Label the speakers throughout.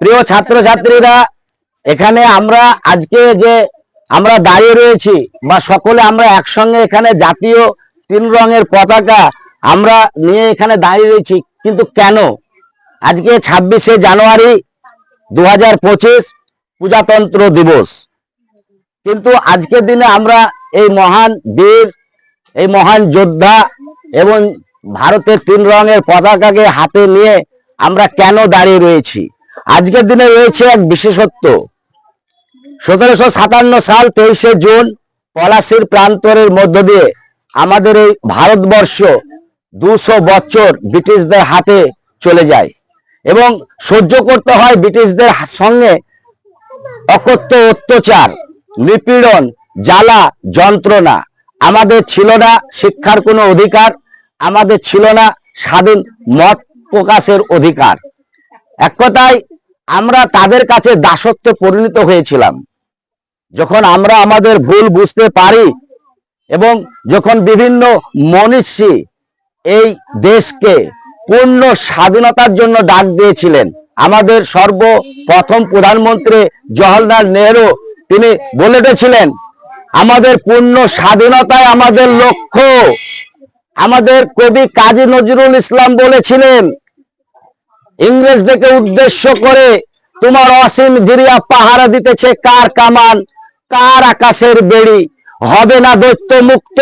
Speaker 1: প্রিয় ছাত্রছাত্রীরা, এখানে আমরা আজকে যে আমরা দাঁড়িয়ে রয়েছি বা সকলে আমরা একসঙ্গে এখানে জাতীয় তিন রঙের পতাকা আমরা নিয়ে এখানে দাঁড়িয়ে রয়েছি, কিন্তু কেন? আজকে ছাব্বিশে জানুয়ারি দু হাজার পঁচিশ প্রজাতন্ত্র দিবস। কিন্তু আজকের দিনে আমরা এই মহান বীর, এই মহান যোদ্ধা এবং ভারতের তিন রঙের পতাকাকে হাতে নিয়ে আমরা কেন দাঁড়িয়ে রয়েছি? আজকের দিনে রয়েছে এক বিশেষত্ব। সতেরোশো সাতান্ন সাল তেইশে জুন পলাশির প্রান্তরের মধ্য দিয়ে আমাদের এই ভারতবর্ষ দুশো বছর ব্রিটিশদের হাতে চলে যায় এবং সহ্য করতে হয় ব্রিটিশদের সঙ্গে অকথ্য অত্যাচার, নিপীড়ন, জ্বালা, যন্ত্রণা। আমাদের ছিল না শিক্ষার কোনো অধিকার, আমাদের ছিল না স্বাধীন মত প্রকাশের অধিকার। এক কথায়, আমরা তাদের কাছে দাসত্বে পরিণত হয়েছিলাম। যখন আমরা আমাদের ভুল বুঝতে পারি এবং যখন বিভিন্ন মনীষী এই দেশকে পূর্ণ স্বাধীনতার জন্য ডাক দিয়েছিলেন, আমাদের সর্বপ্রথম প্রধানমন্ত্রী জওহরলাল নেহরু, তিনি বলে উঠেছিলেন, আমাদের পূর্ণ স্বাধীনতায় আমাদের লক্ষ্য। আমাদের কবি কাজী নজরুল ইসলাম বলেছিলেন ইংরেজদেরকে উদ্দেশ্য করে তোমার অসীম গিরিয়া পাহারা দিতেছে কার কামান? কার আকাশের বেড়ি? হবে না দৈত্য মুক্ত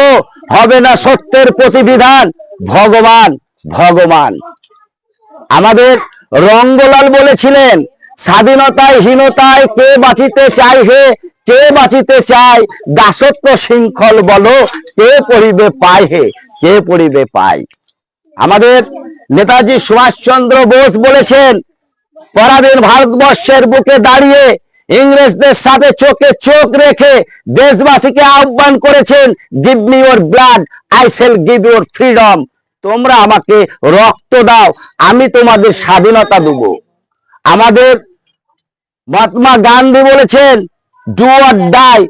Speaker 1: হবে না সত্যের প্রতিবিধান। ভগবান ভগবান। আমাদের রঙ্গলাল বলেছিলেন, স্বাধীনতায় হীনতায় কে বাঁচিতে চাই হে? কে বাঁচিতে চায়? দাসত্ব শৃঙ্খল বলো, কে পড়িবে পায় হে? কে পড়িবে পায়? আমাদের নেতাজি সুভাষচন্দ্র বোস বলেছেন, পরাধীন ভারতবর্ষের বুকে দাঁড়িয়ে ইংরেজদের সাথে চোখে চোখ রেখে দেশবাসীকে আহ্বান করেছেন give me your blood I shall give your freedom তোমরা আমাকে রক্ত দাও, আমি তোমাদের স্বাধীনতা দেব। আমাদের মহাত্মা গান্ধী বলেছেন ডু অর ডাই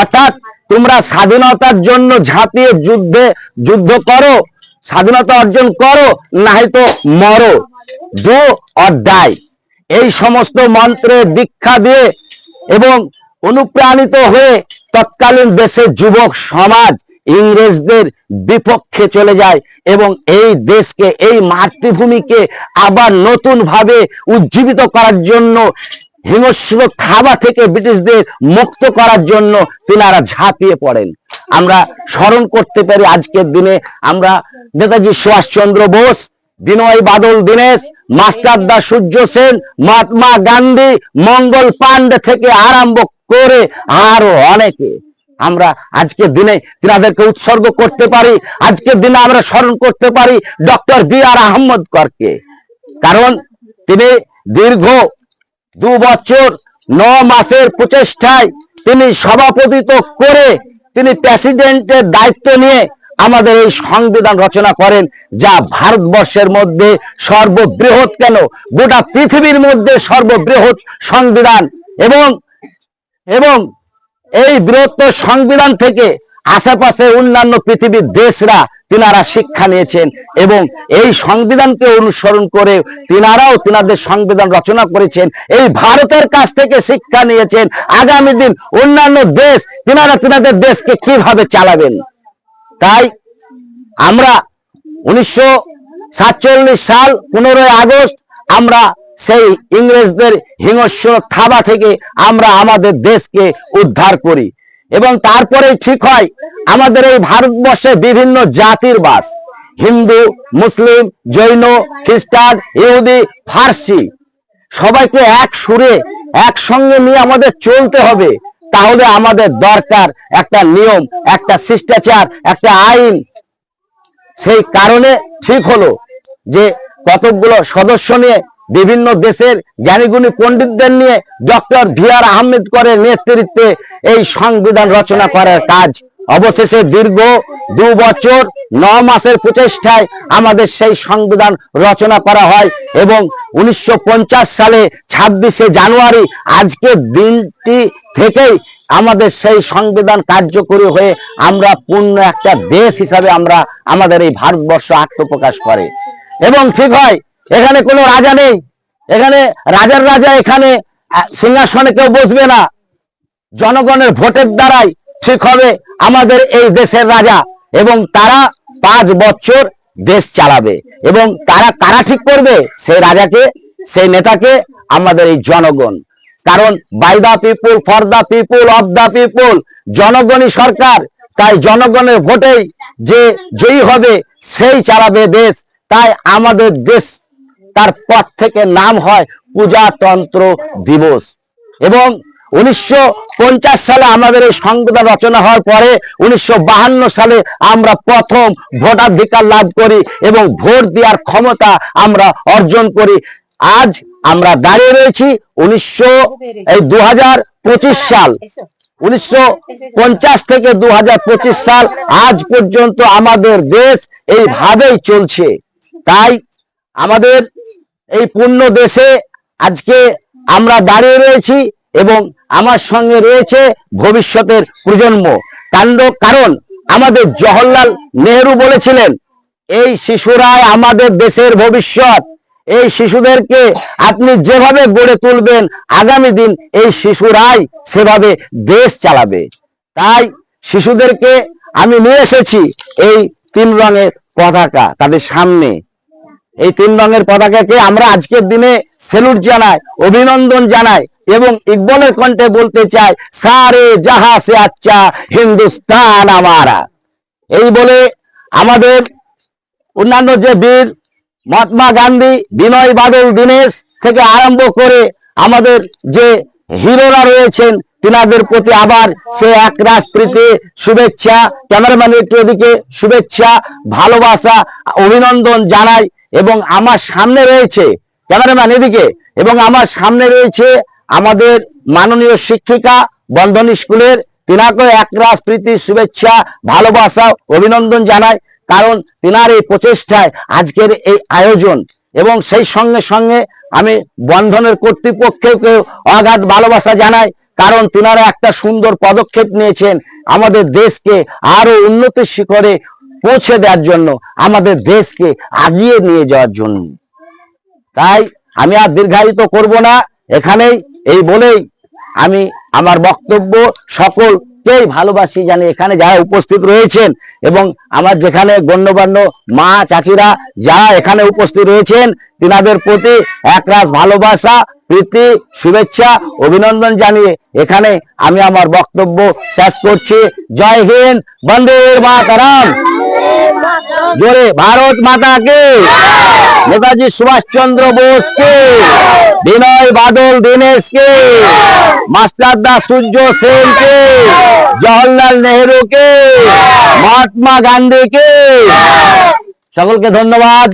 Speaker 1: অর্থাৎ তোমরা স্বাধীনতার জন্য ঝাঁপিয়ে যুদ্ধে, যুদ্ধ করো স্বাধীনতা অর্জন করো না তো মরো। ডু অর ডাই এই সমস্ত মন্ত্রের দীক্ষা দিয়ে এবং অনুপ্রাণিত হয়ে তৎকালীন দেশের যুবক সমাজ ইংরেজদের বিপক্ষে চলে যায় এবং এই দেশকে, এই মাতৃভূমিকে আবার নতুন ভাবে উজ্জীবিত করার জন্য, হিংস্র থাবা থেকে ব্রিটিশদের মুক্ত করার জন্য তিনারা ঝাঁপিয়ে পড়েন। আমরা স্মরণ করতে পারি আজকের দিনে। আমরা নেতাজি সুভাষচন্দ্র বোস, বিনয় বাদল দীনেশ মাস্টারদা সূর্য সেন, মহাত্মা গান্ধী, মঙ্গল পান্ডে থেকে আরম্ভ করে আরও অনেকে আমরা আজকের দিনে তিনাদেরকে উৎসর্গ করতে পারি। আজকের দিনে আমরা স্মরণ করতে পারি ডক্টর বি আর আহমদ করকে। কারণ তিনি দীর্ঘ দু বছর, ন মাসের প্রচেষ্টায় তিনি সভাপতিত্ব করে তিনি প্রেসিডেন্টের দায়িত্ব নিয়ে আমাদের এই সংবিধান রচনা করেন, যা ভারতবর্ষের মধ্যে সর্ববৃহৎ কেন? গোটা পৃথিবীর মধ্যে সর্ববৃহৎ সংবিধান এবং এবং এই বৃহত্তর সংবিধান থেকে আশেপাশে অন্যান্য পৃথিবীর দেশরা তিনারা শিক্ষা নিয়েছেন এবং এই সংবিধানকে অনুসরণ করে তিনারাও তিনাদের সংবিধান রচনা করেছেন। এই ভারতের কাছ থেকে শিক্ষা নিয়েছেন। আগামী দিন অন্যান্য দেশ তিনারা তিনাদের দেশকে কীভাবে চালাবেন? তাই আমরা উনিশশো সাতচল্লিশ সাল পনেরোই আগস্ট আমরা সেই ইংরেজদের হিংস্র থাবা থেকে আমরা আমাদের দেশকে উদ্ধার করি। এবং তারপরে ঠিক হয় আমাদের এই ভারতবর্ষে বিভিন্ন জাতির বাস। হিন্দু, মুসলিম, জৈন, খ্রিস্টান, ইহুদি, ফার্সি। সবাইকে এক সুরে একসঙ্গে নিয়ে আমাদের চলতে হবে। তাহলে আমাদের দরকার একটা নিয়ম, একটা শিষ্টাচার, একটা আইন। সেই কারণে ঠিক হলো যে কতকগুলো সদস্য নিয়ে বিভিন্ন দেশের জ্ঞানীগুণী পণ্ডিতদের নিয়ে ডক্টর ভি আর আহমেদ করের নেতৃত্বে এই সংবিধান রচনা করার কাজ। অবশেষে দীর্ঘ দু বছর, ন মাসের প্রচেষ্টায় আমাদের সেই সংবিধান রচনা করা হয় এবং উনিশশো পঞ্চাশ সালে ছাব্বিশে জানুয়ারি আজকের দিনটি থেকেই আমাদের সেই সংবিধান কার্যকরী হয়ে আমরা পূর্ণ একটা দেশ হিসাবে আমরা আমাদের এই ভারতবর্ষ আত্মপ্রকাশ করে। এবং ঠিক হয় এখানে কোনো রাজা নেই। এখানে রাজার রাজা এখানে সিংহাসনে কেউ বসবে না। জনগণের ভোটের দ্বারাই ঠিক হবে আমাদের এই দেশের রাজা এবং তারা পাঁচ বছর দেশ চালাবে এবং তারা কারা ঠিক করবে সেই রাজাকে, সেই নেতাকে আমাদের এই জনগণ। কারণ by the people for the people of the people জনগণই সরকার। তাই জনগণের ভোটেই যে জয়ী হবে সেই চালাবে দেশ। তাই আমাদের দেশ তার পর থেকে নাম হয় পূজাতন্ত্র দিবস। এবং উনিশশো পঞ্চাশ সালে আমাদের এই সংবিধান রচনা হওয়ার পরে উনিশশো সালে আমরা প্রথম ভোটাধিকার লাভ করি এবং ভোট দেওয়ার ক্ষমতা আমরা অর্জন করি। আজ আমরা দাঁড়িয়ে রয়েছি উনিশশো এই দু হাজার পঁচিশ সাল। উনিশশো পঞ্চাশ থেকে দু হাজার পঁচিশ সাল আজ পর্যন্ত আমাদের দেশ এইভাবেই চলছে। তাই আমাদের এই পূর্ণ দেশে আজকে আমরা দাঁড়িয়ে রয়েছি এবং আমার সঙ্গে রয়েছে ভবিষ্যতের প্রজন্ম। কাণ্ড কারণ আমাদের জওহরলাল নেহরু বলেছিলেন, এই শিশুরাই আমাদের দেশের ভবিষ্যৎ। এই শিশুদেরকে আপনি যেভাবে গড়ে তুলবেন, আগামী দিন এই শিশুরাই সেভাবে দেশ চালাবে। তাই শিশুদেরকে আমি নিয়ে এসেছি এই তিন রঙের পতাকা তাদের সামনে। এই তিন রঙের পতাকাকে আমরা আজকের দিনে সেলুট জানাই, অভিনন্দন জানাই এবং ইকবলের কণ্ঠে বলতে চাই, সারে জাহা সে আচ্ছা হিন্দুস্তান আমারা। এই বলে আমাদের অন্যান্য যে বীর, মহাত্মা গান্ধী, বিনয় বাদল, দীনেশ থেকে আরম্ভ করে আমাদের যে হিরোরা রয়েছেন, তিনাদের প্রতি আবার সে এক রাজপ্রীতি, শুভেচ্ছা ক্যামেরাম্যান একটু এদিকে শুভেচ্ছা, ভালোবাসা, অভিনন্দন জানাই। এবং আমার সামনে রয়েছে ক্যামেরাম্যান এদিকে, এবং আমার সামনে রয়েছে আমাদের মাননীয় শিক্ষিকা বন্ধন স্কুলের তিনাকে একরাশ প্রীতি, শুভেচ্ছা, ভালোবাসা, অভিনন্দন জানাই, কারণ তিনার এই প্রচেষ্টায় আজকের এই আয়োজন, এবং সেই সঙ্গে সঙ্গে আমি বন্ধনের কর্তৃপক্ষকে অগাধ ভালোবাসা জানাই, কারণ তিনারা একটা সুন্দর পদক্ষেপ নিয়েছেন, আমাদের দেশকে আরও উন্নতির শিখরে পৌঁছে দেওয়ার জন্য, আমাদের দেশকে আগিয়ে নিয়ে যাওয়ার জন্য। তাই আমি আর দীর্ঘায়িত করব না, এখানেই, এই বলেই আমি আমার বক্তব্য সকলকেই ভালোবাসি জানি এখানে যারা উপস্থিত রয়েছেন এবং আমার যেখানে গণ্যমান্য মা, চাচিরা যারা এখানে উপস্থিত রয়েছেন, তিনাদের প্রতি একরাশ ভালোবাসা, প্রীতি, শুভেচ্ছা, অভিনন্দন জানিয়ে এখানে আমি আমার বক্তব্য শেষ করছি। জয় হিন্দ, বন্দে মাতারাম! জোরে, ভারত মাতা কে নেতাজি সুভাষ চন্দ্র বোস কে বিনয় বাদল দীনেশকে। মাস্টার দা সূর্য সেন কে জওহরলাল নেহেরু কে মহাত্মা গান্ধী কে সকলকে ধন্যবাদ।